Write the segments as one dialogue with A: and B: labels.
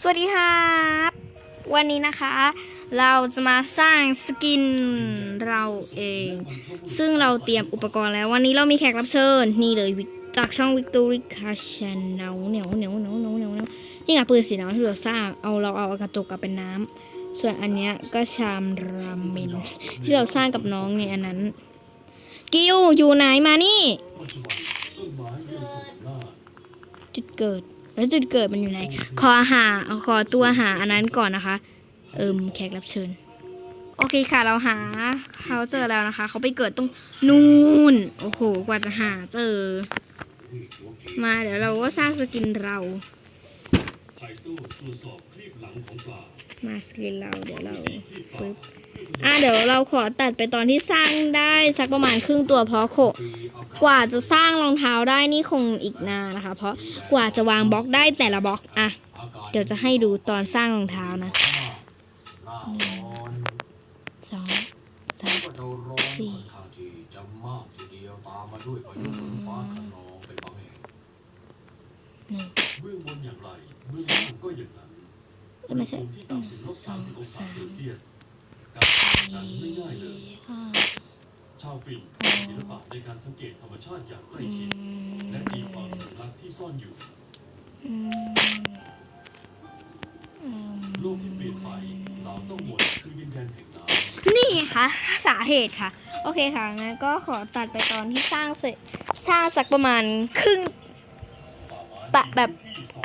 A: สวัสดีครับวันนี้นะคะ เราจะมาสร้างสกินเราเอง ซึ่งเราเตรียมอุปกรณ์แล้ว วันนี้เรามีแขกรับเชิญ นี่เลยจากช่อง Victory c a c h a n n e l เหนียวเหนียวเหนียวเหนียวเหนียวเหนียวนี่ไงปืนสีน้ำที่เราสร้างเอาเราเอากระจกกับเป็นน้ำส่วนอันเนี้ยก็ชามราเมนที่เราสร้างกับน้องเนี่ยอันนั้น กิวอยู่ไหนมานี่จุดเกิด แล้วจุดเกิดมันอยู่ไหน ขอหาขอตัวหาอันนั้นก่อนนะคะ เอิมแขกรับเชิญ โอเคค่ะเราหาเขาเจอแล้วนะคะ เขาไปเกิดตรงนู่น โอ้โห กว่าจะหาเจอ มาเดี๋ยวเราก็สร้างสกินเรา
B: ไข่ตู้ตรวจสอบคลีบหลังของปลา
A: มาสกินเราเดี๋ยวเราฟึ๊บอะเดี๋ยวเราขอตัดไปตอนที่สร้างได้สักประมาณครึ่งตัวเพราะโคกว่าจะสร้างรองเท้าได้นี่คงอีกนานนะคะ เพราะกว่าจะวางบล็อกได้แต่ละบล็อกอะเดี๋ยวจะให้ดูตอนสร้างรองเท้านะสองสาม
C: ก็จะร้อนค่ง เดียวตามมาด้วยพายุฝนฟ้าขนองเป็นบางแห่ง
A: หนึ่ง
B: เบื้องบนอย่างไรเบื้องล่างก็อย่างนั้น
A: เอ้ยไม่ใช่
B: อุณหภูมิที่ต่ำถึงลบ
A: สอง
B: 30องศา
A: สาม
B: เซลเซียสการทำงานไม่ง่ายเลย
A: ห้า
B: ชาวฟินมีศิลปะในการสังเกตธรรมชาติอย่างใกล้ชิดและตีความสัญลักษณ์ที่ซ่อนอยู่
A: อืมอืม
B: โลกที่เปลี่ยนไปเราต้องหมดคือดินแดนแห่งน้ำ
A: นี่ค่ะสาเหตุค่ะ โอเคค่ะงั้นก็ขอตัดไปตอนที่สร้างเสร็จสร้างสักประมาณครึ่งปะแบบ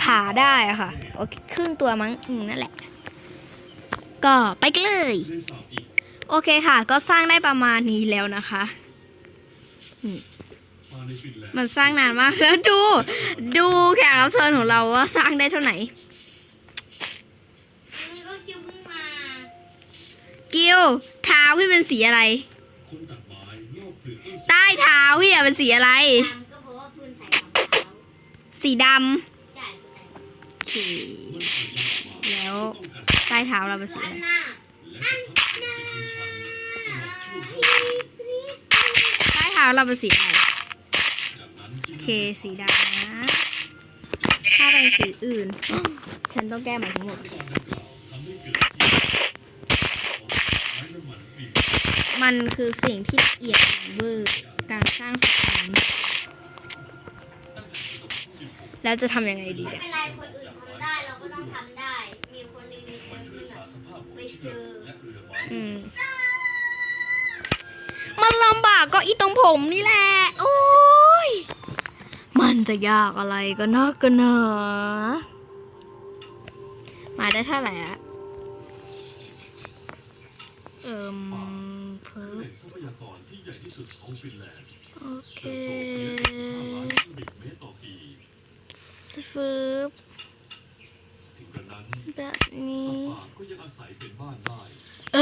A: ขาได้อะค่ะโอเคครึ่งตัวมั้งอืมนั่นแหละ ก็ไปกันเลย
B: ได้สาบอีก
A: โอเคค่ะ ก็สร้างได้ประมาณนี้แล้วนะคะ
B: มาในฟินแลนด์
A: มันสร้างนานมากแล้วดู ดูแขกรับเชิญของเราว่าสร้างได้เท่าไหร่
D: มันก็คิวเพิ่งมา
A: กิวเท้าพี่เป็นสีอะไร
B: คนตัดไม้ลอกเปลือกต้นสน
A: ใต้เท้าพี่อะเป็นสีอะไร
D: ตามก็เพราะว่าพื้นใส่รองเท้า
A: สีด
D: ใหญ่ใส่
B: สี
A: แล้วใต้เท้าเราเป็นสี
D: อะ
A: ไร
B: ใต้
A: เท้าเราเป็นสีอะไรเคสีดำนะ ถ้าเป็นสีอื่น ฉันต้องแก้มหม่ทั้งหมด
B: มัน
A: คือสิ่งที่ละเอียดเวอร์การสร้างสรรค์ แล้วจะทำยังไงดี
D: ไม่
A: อะ
D: เป็นไรคนอื่นทำได้เราก็ต้องทำได้ มีคนหนึงในเซิร์ฟ
B: ช่วย
D: นี่
B: รัก
D: แบ
B: ษา
D: บ
B: สภาพของ
D: ไป
B: เชื
D: เจ
B: อก
D: อ
B: และเรือไม้
A: อืมมันลำบากก็อีตรงผมนี่แหละ โอ้ย มันจะยากอะไรก็นักกันเนอะมาได้เท่าไหร่อะเอิมเพิ่
B: คือ
A: ม
B: แหล่งทรัพยากรที่ใหญ่ที่สุดของฟินแลนด์
A: โอเค ฟืบแบบนี้
B: เอ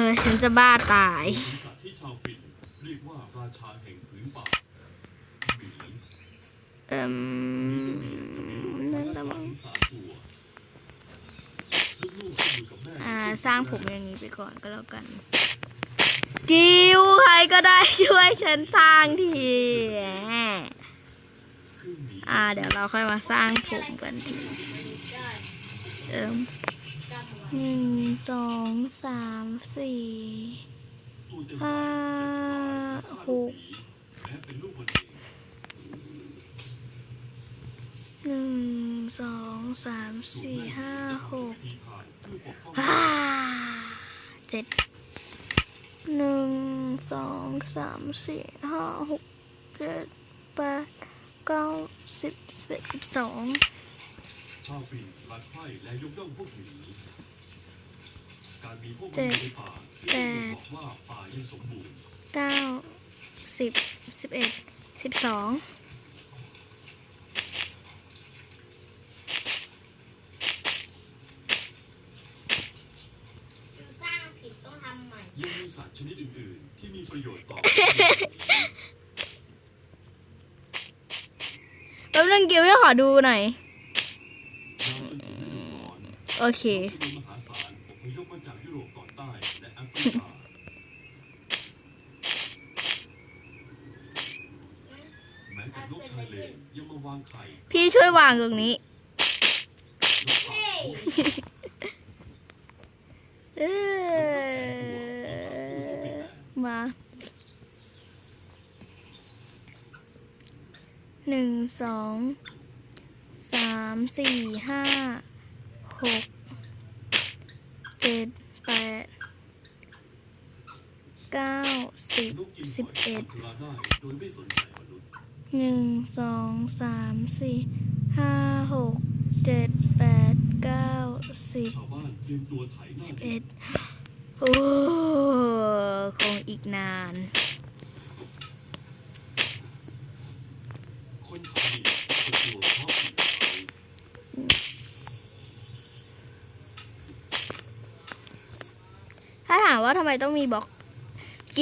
A: อ ฉันจะบ้าตาย
B: เป็นสัตว์ที่ชาวฟินเรียกว่าราชาแห่งผืนป่าหมี
A: เอิม
B: วั
A: นั่
B: นละมั้
A: ง
B: ถึงสามตัวลูกๆก็อยู่กับแม่
A: อ่า สร้างผมอย่างนี้ไปก่อนก็แล้วกัน กิวใครก็ได้ช่วยฉันสร้างที เดี๋ยวเราค่อยมาสร้างผมกันทีเอิมหนึ่งสองสามสี่ห้าหกหนึ่งสองสามสี่ห้าหกห้าเจ็ดหนึ่งสองสามสี่ห้าหกเจ็ดแปด เก้าสิบสิบเอ็ดสิบสอง
B: ชาวฟินรักใคร่และยกย่องพวกหมีการมีพวกมันอยู่ในป่าที่บอกว่าป่ายังสมบูรณ์
A: เก้าสิบสิบเอ็ดสิบสอง
D: คิวสร้างผิดต้องทำใหม่
B: ยังมีสัตว์ชนิดอื่น ๆ ที่มีประโยชน์ต่อ
A: แป๊บนึงกิวพี่ขอดูหน่อย
B: ยาวจนถึงฤดูร้อน
A: โอเค
B: ที่มหาศาลอพยพมาจากยุโรปตอนใต้และแอฟริกาแม้แต่นกชายเลนยังมาวางไข่
A: พี่ช่วยวางตรงนี้
D: เฮ้ย
A: เออมา หนึ่งสองสามสี่ห้าหกเจ็ดแปดเก้าสิบ
B: นกกิน
A: สิบ
B: หอย
A: เอ็ด
B: ทำธุระได้โดยไม่สนใจมนุษย์
A: หนึ่งสองสามสี่ห้าหกเจ็ดแปดเก้าสิบ
B: ชาวบ้านเตรียมตัวไถหน้า
A: สิบ
B: ดิน
A: เอ็ดโอ้คงอีกนาน
B: คน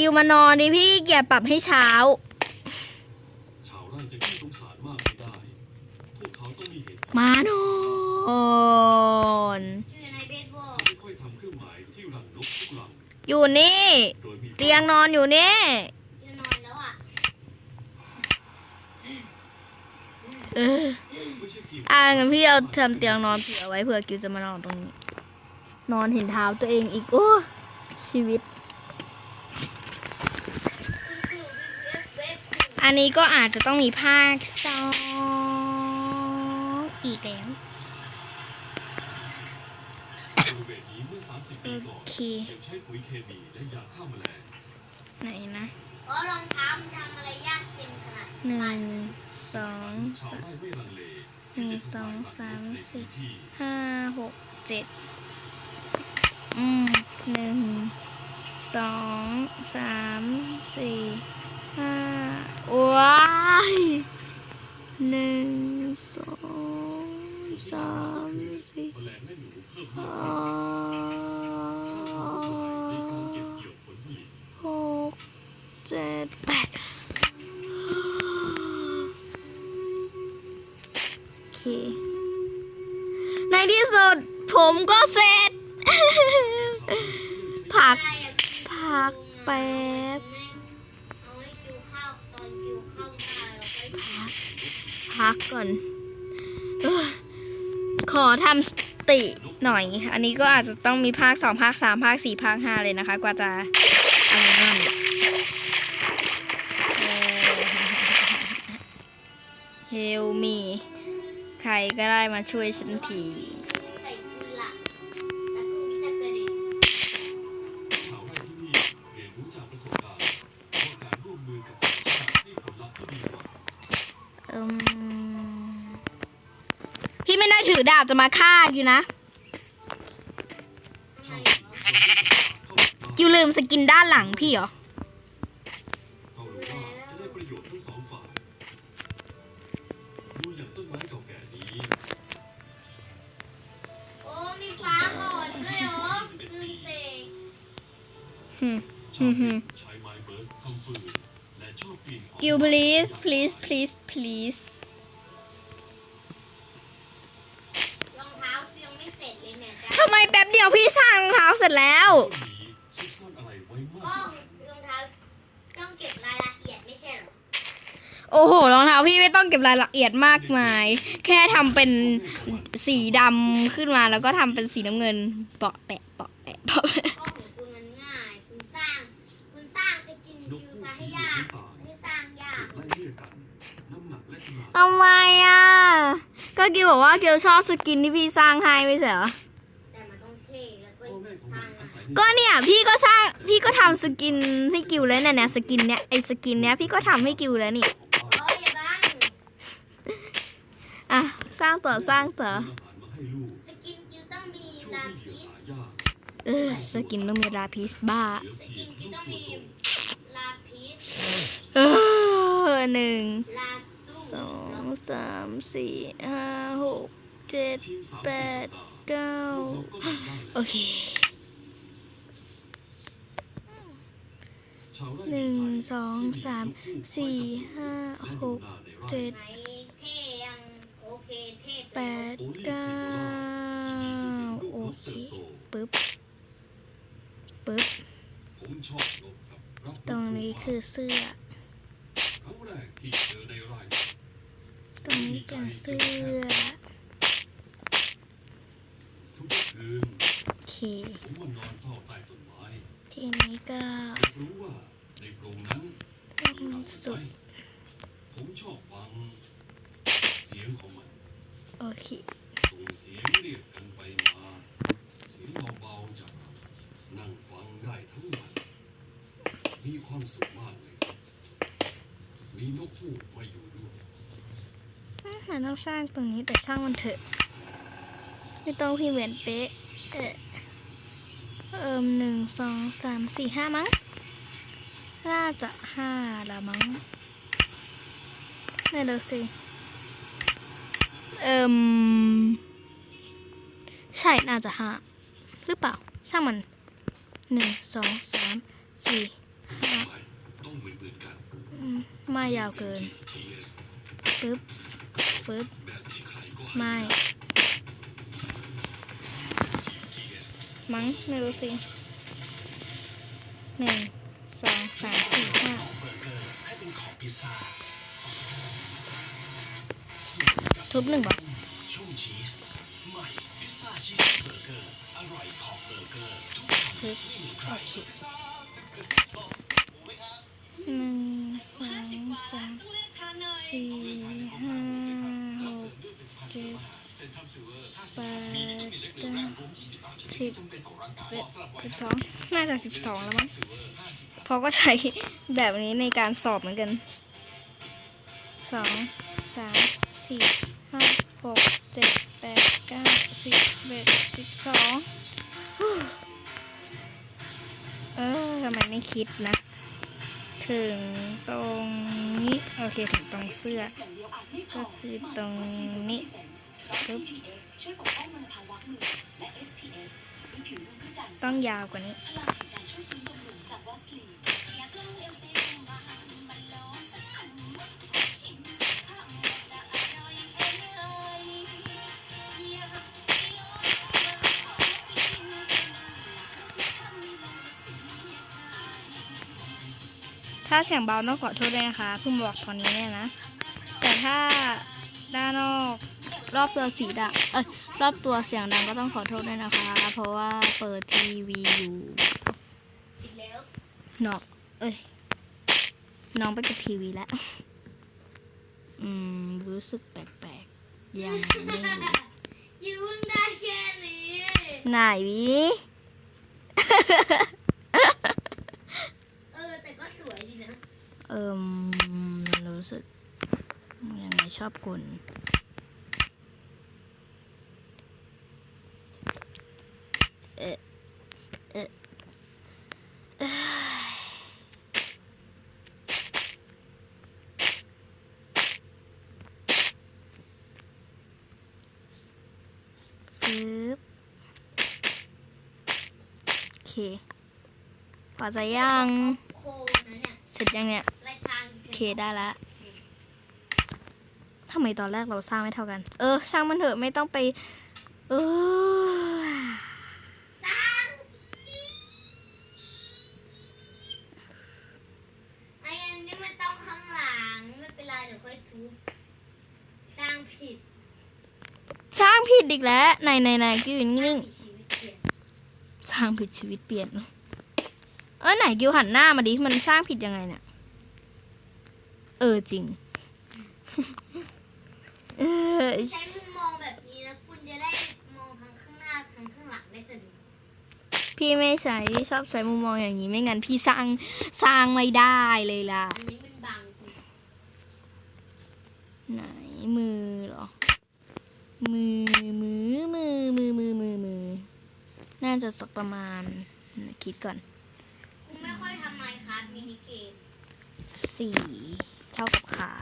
B: กิว
A: มานอนดิพี่เกียรปรับให้เช้า
B: ชาวไร่จะขี้สงสารมากไม่ได้ พวกเขาต้องมีเหตุ
A: มานอน
D: อยู่ในเบสบอล
B: ค่อยทำเครื่องหมายที่รังนกทุกรัง
A: อยู่นี่
B: โดยมี
A: เตียงนอนอยู่นี่
D: อยู่นอนแล้วอะ
A: เออ
B: ไม่ใช่กิว
A: อ่างั้นพี่เอาทำเตียงนอนเผื่อไว้เผื่อกิวจะมานอนตรงนี้ นอนเห็นเท้าตัวเองอีกโอ้ชีวิต
D: คุณคือเว็บเว็บ
A: อันนี้ก็อาจจะต้องมีภาคสองอีกแล้วโอเคไหนนะ
D: เพราะรองเท้ามันทำอะไรยากเย็นขนาด
A: หนึ่งสองสามหนึ่งสองสามสี่ห้าหกเจ็ดอืมหนึ่งสองสามสี่ ห้าว้ายหนึ่งสองสามสี่
B: ห้า
A: หกเจ็ดแปดโอเค ในที่สุดผมก็เสร็จ ผัก ผักแป พักก่อนอขอทำสติหน่อย อันนี้ก็อาจจะต้องมีภาคสองภาคสามภาคสี่ภาคห้าเลยนะคะ กว่าจะอะไรนั่นเฮลมี ใครก็ได้มาช่วยฉันที
B: มา
A: ฆ่ากิวนะ
B: ชาวบ้านเข้าใจว่า
A: กิวลืมสกินด้านหลังพี่เหรอ
B: เขารู้ว่าจะได้ประโยชน์ทั้งสองฝ่ายดูอย่างต้นไม้เก่าแก่นี้
D: โอ้มีฟ้าก่อนด้วยเหรอลืมเสก
B: ชาวฟินใช้ไม้เบิร์สทำฟืนและชอบปีนเขา
A: กิว please please please please
D: ยจ้ะ
A: ทำไมแป๊บเดียวพี่สร้างรองเท้าเสร็จแล้ว
B: ต้นนี้ซุกซ่อนอะไรไว้มาก
D: ก็
B: ที่สุด
D: รองเท้าต้องเก็บรายละเอียดไม่ใช่เหรอ
A: โอ้โหรองเท้าพี่ไม่ต้องเก็บรายละเอียดมากมาย แค่ทำเป็นสีดำขึ้นมาแล้วก็ทำเป็นสีน้ำเงิน เปาะแปะเปาะแปะเปาะแปะ
D: ก็ของคุณมันง่าย คุณสร้าง คุณสร้างจะกิน
B: น
D: คิ
B: ก
D: ว
B: ฮูก
D: ซะให้
B: สี
D: ยาก
B: น้ำตาล
D: ให้สร้างยาก
B: ไล่เลี่ยกันน้ำหนักและขนาด
A: ทำไมอะ ก็กิวบอกว่ากิวชอบสกินที่พี่สร้างให้ไม่ใช่เหรอ ก็เนี่ยพี่ก็สร้างพี่ก็ทำสกินให้กิวแล้วเนี่ยเนี่ยสกินเนี้ยไอสกินเนี้ยพี่ก็ทำให้กิวแล้วนี่
B: ของบ้าน
D: โอ้ยอย่าบ้าง
A: อะสร้างต่อสร้างต่อ
B: อาหารมาให้ลูก
D: สกินคิวต้องมี
B: ช่วง
D: ลา
B: ที่เห
D: พิ
B: ยื่อ
D: ส
B: หายาก
A: เออสกินต้องมีราพิสบ้า
B: เหลือ
D: ส
B: เพี
D: กิ
B: ย
D: น
B: ง
D: คิว
B: ลูก
D: ต้อง
B: ตัว
D: มี
B: โต
D: ลาพิส
A: เออหนึ่ง
D: ลาสู้
A: สองสามสี่ห้าหกเจ็ด
B: เพียงสาม
A: แป
B: สี่
A: ด
B: สัปดาห์
A: เก้า
B: ลูกนกก็บินได้
A: โอเค
B: ชาวไร่
A: หนึ่ง
B: ดีใจ
A: สอง
B: ที่
A: สาม
B: นกฮูก
A: สี่
B: คอยจับ
A: ห้า
B: ลูก
A: ห
B: และ
A: ก
B: ดูนาในไร่
A: เจ็ด
D: ไหนเท่ยังโอเคเท่
A: แปดเก้าโอเคปึ๊บปึ๊บ
B: ผมชอบนกครับรักก
A: ตรงนี้คือเสื้อ
B: ครั้งแรกที่เจอในไร่
A: ตรงนี้เป็นเสื้อ
B: ผมมานอนเฝ้าใต้ต้นไม้
A: ทีนี้ก็
B: อยากรู้ว่า ในโพรงนั้นมีรัง
A: สุ
B: ไหม
A: ด
B: ผมชอบฟัง เสียงของมัน
A: โอเค
B: ส่งเสียงเรียกกันไปมาเสียงเบาๆจากนั่งฟังได้ทั้งวันมีความสุขมากเลยครับมีนกฮูกมาอยู่ด้วย
A: มันต้องสร้างตรงนี้แต่ช่างมันเถอะ ไม่ต้องพี่เหมือนเป๊ะ เออเอิมหนึ่งสองสามสี่ห้ามั้ง น่าจะห้าละมั้ง ไม่รู้สิ เอิมใช่ น่าจะห้าหรือเปล่า ช่างมันหนึ่งสองสามสี่ห้า
B: มือนเหมือนกัน
A: ไม่ ยาวเกินปึ๊บปึ๊บไม่มั้งไม่รู้สิหนึ่ง สามสี่ห้าทุบหนึ่งบอก
B: ชุ่มชีสใหม่พิซซ่าชีสเบอร์เกอร์อร่อยขอบเบอร์เกอร์ทุกคำ
A: ทุบ
B: ไม่เค
A: หนึ่งสองสามสี่ห้าหกเจ็ด แปดเก้าสิบสิบเอ็ดสิบสองน่าจะสิบสองแล้วมั้งพราะก็ใช้แบบนี้ในการสอบเหมือนกันสองสามสี่ห้าหกเจ็ดแปดเก้าสิบสิบเอ็ดสิบสองเออทำไมไม่คิดนะ ถึงตรงนี้ โอเค ถึงตรงเสื้อ ก็คือตรงนี้ปึ๊บต้องยาวกว่านี้ ถ้าเสียงเบาต้องขอโทษด้วยนะคะเพิ่งบอกตอนนี้เนี่ยนะ แต่ถ้าด้านนอกรอบตัวสีดังเอ้ยรอบตัวเสียงดังก็ต้องขอโทษด้วยนะคะ เพราะว่าเปิดทีวีอยู่
D: อีกแล้ว
A: น้องเอ้ย น้องไปกับทีวีแล้ว อืม รู้สึกแปลกๆยังไม่รู้
D: ยืนได้แค่นี้
A: ไหนวิ
D: เออ แต่ก็สวยดีนะ
A: เอิมรู้สึก ยังไงชอบคนเอะเอะเอ้ยซึบโอเคพอใจยัง
D: โคนะเนี่ย
A: เสร็จยังเนี่ย ได้ละทำไมตอนแรกเราสร้างไม่เท่ากัน เออช่างมันเถอะไม่ต้องไป เออ
D: สร้างไอ้อันนี้มันต้องข้างหลังไม่เป็นไรเดี๋ยวค่อยทุบสร้างผิด
A: สร้างผิดอีกแล้วไหนไหนไหนกิวอยู่นิ่ง
D: ผิดชีวิตเปลี่ยน
A: ๆสร้างผิดชีวิตเปลี่ยน เออไหนกิวหันหน้ามาดิ มันสร้างผิดยังไงเนี่ย เออจริง เออ
D: ใช้มุมมองแบบนี้แล้วคุณจะได้มองทั้งข้างหน้าทั้งข้างหลังได้สะดวก
A: พี่ไม่ใช้ชอบใช้มุมมองอย่างนี้ไม่งั้นพี่สร้างสร้างไม่ได้เลยล่ะ
D: อันนี้มันบังคุณ
A: ไหนมือเหรอ มือมือมือมือมือมือมือน่าจะสักประมาณ คิดก่อน
D: คุณไม่ค่อยทำไมครับมินิเกม
A: สี่เท่ากับขา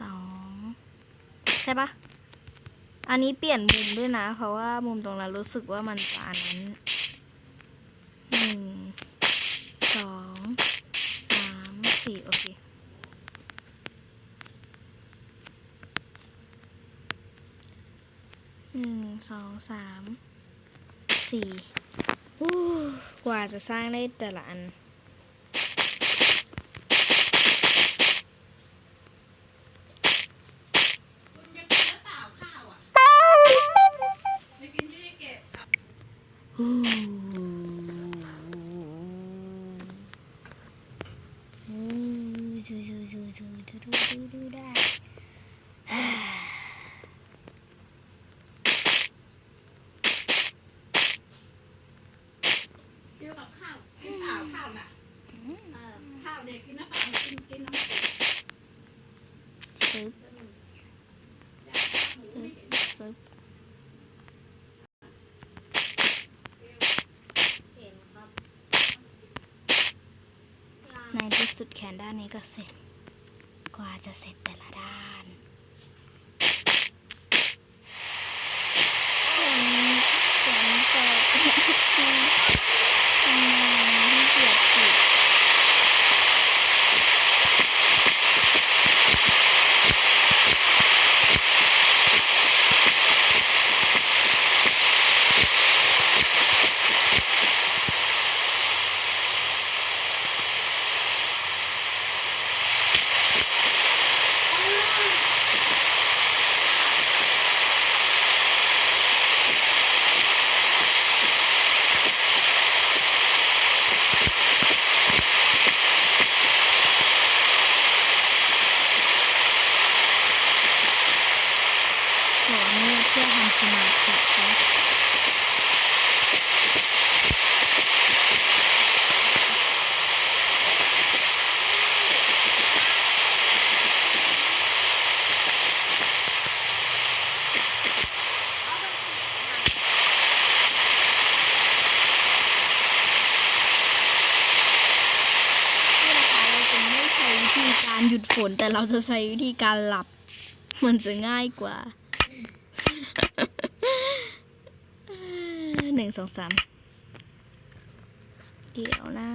A: สอง ใช่ปะอันนี้เปลี่ยนมุมด้วยนะ เพราะว่ามุมตรงนั้นรู้สึกว่ามันปานนั้นหนึ่ง สอง สาม สี่โอเคหนึ่ง สอง สาม สี่ กว่าจะสร้างได้แต่ละอัน ได้
E: เกี่ยวกับข้าวกินเปล่าข้าวน่ะเอ่อข้าวเด็กกินน้ำเปล่ากินกินน้ำเปล่า
A: ซึบ
E: หมูไม่เซึ
A: บ
D: เห็นครับ
A: ในที่สุดแขนด้านนี้ก็เสร็จ กว่าจะเสร็จแต่ละด้านขอเงียบเพื่อทำสมาธิครับ นี่นะคะเราจะไม่ใช้วิธี การหยุดฝนแต่เราจะใช้วิธีการหลับ มันจะง่ายกว่าหนึ่งสองสามเดี๋ยวนะ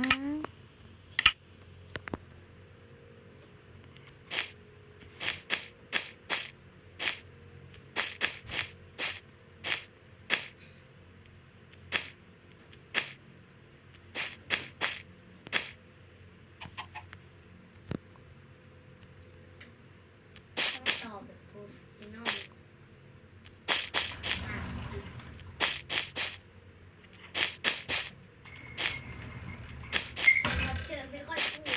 D: ต้องตอบแบบโปรเฟชชั่นอลรับเชิญไม่ค่อยพูด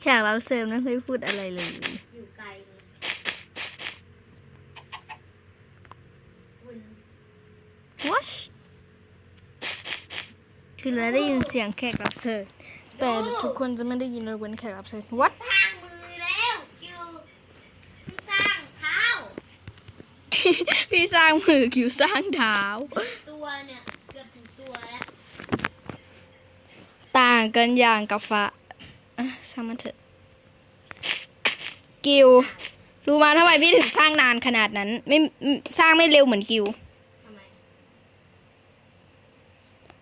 A: แขกรับเชิญไม่เคยพูดอะไรเลย
D: อยู่ไกลเลยคุณ
A: What คือเราได้ยินเสียงแขกรับเชิญแต่ทุกคนจะไม่ได้ยินเราเป็นแขกรับเชิญ What
D: สร้างมือแล้วคิวเพิ่งสร้างเท้า
A: พี่สร้างมือคิวสร้างเท้า
D: ตัวเนี่ย เกือบถึงตัวแล้ว
A: ต่างกันอย่างกับฟ้าอะ ช่างมันเถอะ กิว รู้มาทำไมพี่ถึงสร้างนานขนาดนั้น ไม่ไม่สร้างไม่เร็วเหมือนกิว
D: ทำไม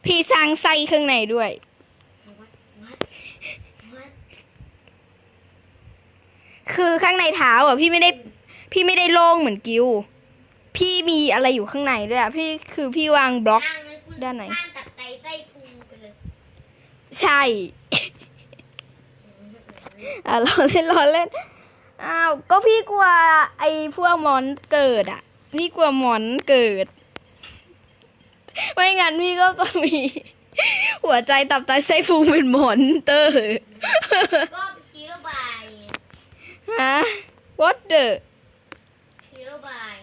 A: พี่สร้างไส้ข้างในด้วย
D: วัดวัดวัด
A: คือข้างในเท้าอะพี่ไม่ได้ พี่ไม่ได้โล่งเหมือนกิว พี่มีอะไรอยู่ข้างในด้วยอะพี่คือพี่วางบล็อก
D: สร้างงั้นคุณ
A: ด้านไหน
D: สร้างตัดไตไส้พุงไปเลย
A: ใช่ อะเราเล่นเราเล่นอ้าวก็พี่กลัวไอ้พวกมอนเกิดอะ พี่กลัวมอนเกิด ไม่งั้นพี่ก็จะมี หัวใจตับไตไส้พุงเป็นมอนเตอร์
D: ก็ฮีโร่บาย
A: ฮะ what the
D: ฮีโร่บาย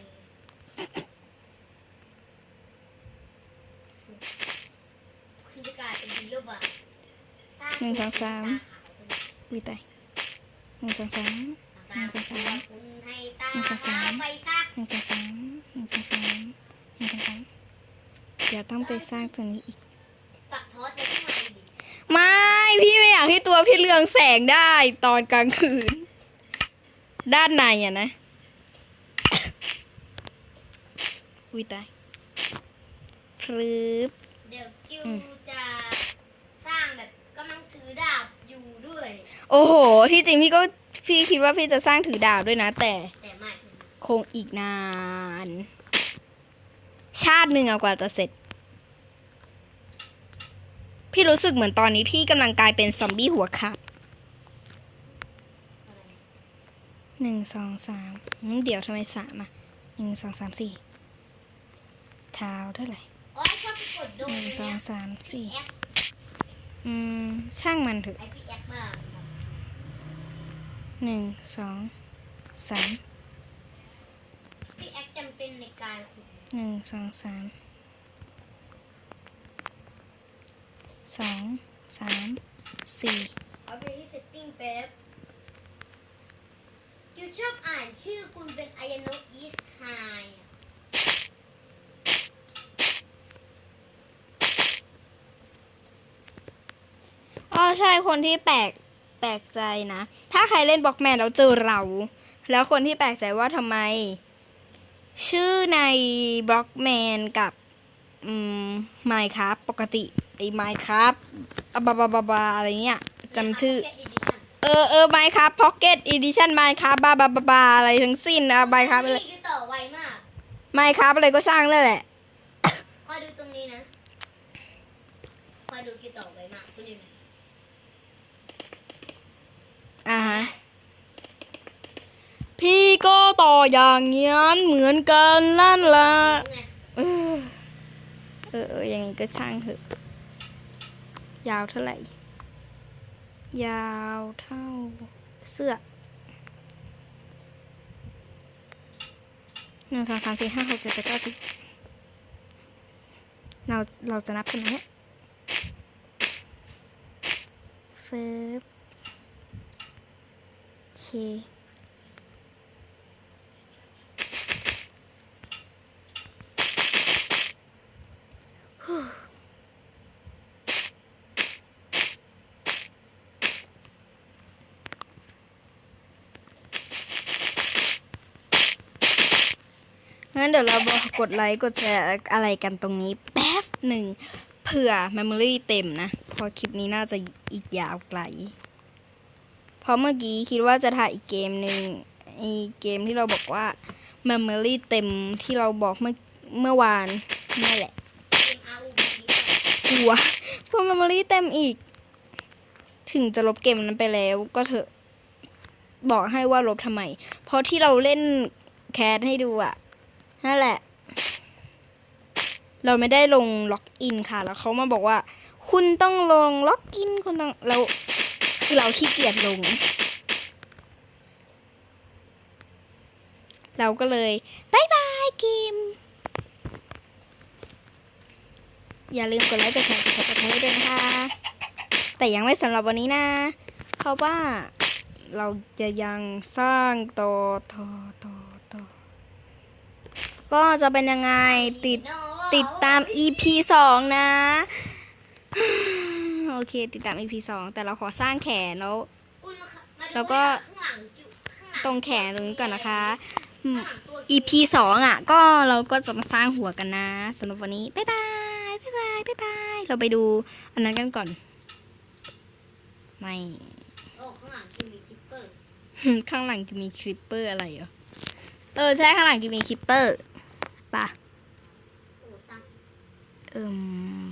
D: คุณจะกลายเป็นฮีโร่บายสร้าง
A: หนึ่งสองสาม
D: ตาขา วิ
A: ตายหนึ่งสองสาม
D: สร้างตัวคุณให้ตาขาวไปซะ
A: หนึ่งสองสามหนึ่งสองสามหนึ่งสองสามเดี๋ยวต้องไปสร้างตัวนี้อีก
D: ไม่
A: พี่ไม่อยากให้ตัวพี่เรืองแสงได้ตอนกลางคืน ด้านในอะนะอุ้ยตายพรึบ
D: เดี๋ยวกิวจะสร้างแบบกำลังถือดาบอยู่ด้วย
A: โอ้โห ที่จริงพี่ก็พี่คิดว่าพี่จะสร้างถือดาบด้วยนะ แต่
D: แต่ไม่
A: คงอีกนาน ชาติหนึ่งอะกว่าจะเสร็จ พี่รู้สึกเหมือนตอนนี้พี่กำลังกลายเป็นซอมบี้หัวขาด
D: อะไร
A: หนึ่งสองสามอืมเดี๋ยวทำไมสามอะหนึ่งสองสามสี่เท้าเท่าไหร่
D: โอ้ยชอบกดโด
A: ห
D: น
A: นึ่งสอ
D: เนี่
A: ง
D: ย
A: สามสี่
D: แอค
A: อืมช่างมันเถอะ
D: ไอพี่แอคบ้างครับ
A: หนึ่งสองสาม
D: พี่แอคจำเป็นในการขุด
A: หนึ่งสองสามสองสามสี่
D: เอาไปที่ setting แป๊บกิวชอบอ่านชื่อคุณเป็นอายนกอีสไฮ
A: อ๋อใช่คนที่แปลก แปลกใจนะ ถ้าใครเล่นบล็อกแมนแล้วเจอเรา แล้วคนที่แปลกใจว่าทำไม ชื่อในบล็อกแมนกับอืมไมค์ครับปกติไอ้ไมค์ครับบาบาบาบาอะไรเงี้ยจำชื่อ เออเออไมค์ครับพ็อกเก็ตอีดิชั่นไมค์ครับบาบาบาบาอะไรทั้งสิ้นอะไมค์ครับอะไร
D: นี่คือต่อไวมาก
A: ไมค์ครับอะไรก็ช่างนั่นแหละ
D: คอยดูตรงนี้นะ คอยดูกี่ต่อไวมากคุณอยู่ไหน
A: อ่าฮะพี่ก็ต่ออย่างเงี้ยเหมือนกันนั่นละ
D: รู้ไง
A: เออเออเอออย่างงี้ก็ช่างเถอะ ยาวเท่าไหร่ ยาวเท่าเสื้อหนึ่งสองสามสี่ห้าหกเจ็ดแปดเก้าสิบเราเราจะนับกันนะเนี่ยเฟิบโอเค งั้นเดี๋ยวเราบอกกดไลค์กดแชร์อะไรกันตรงนี้แป๊บหนึ่งเผื่อ Memory เต็มนะ พอคลิปนี้น่าจะอีกยาวไกล เพราะเมื่อกี้คิดว่าจะถ่ายอีกเกมหนึ่งอีกเกมที่เราบอกว่า Memory เต็มที่เราบอกเมื่อเมื่อวานนี่แหละ
D: ก
A: ลัวกลัว Memory เต็มอีก ถึงจะลบเกมนั้นไปแล้วก็เถอะบอกให้ว่าลบทำไม เพราะที่เราเล่นแคสให้ดูอะนั่นแหละ เราไม่ได้ลงล็อกอินค่ะ แล้วเขามาบอกว่า คุณต้องลงล็อกอินคุณต้องเรา คือเราขี้เกียจลง เราก็เลยบายบายเกมอย่าลืมกดไลค์กดแชร์กดซับสไครต์ด้วยนะคะ แต่ยังไม่สำหรับวันนี้นะ เพราะว่าเราจะยังสร้างต่อต่อต่อต่อก็จะเป็นยังไงติดติดตาม EP สองนะ โอเค ติดตาม EP สองแต่เราขอสร้างแขนแล้ว
D: คุณมาดู
A: แล้วก็
D: ข้างหลังกิวข้างหลัง
A: ตรงแขนตรงนี้ก่อนนะคะอืม
D: ข้างหลังตัว
A: EP สองอะ ก็เราก็จะมาสร้างหัวกันนะสำหรับวันนี้ บ๊ายบายบ๊ายบายบ๊ายบายเราไปดูอันนั้นกันก่อน ไม่
D: โอ้ข้างหลังกิวมีคิปเปอร์
A: ข้างหลังจะมีคลิปเปอร์อะไรเหรอ เออใช่ข้างหลังจะมีคลิปเปอร์ป่ะ
D: โอ้ซ้
A: เอิม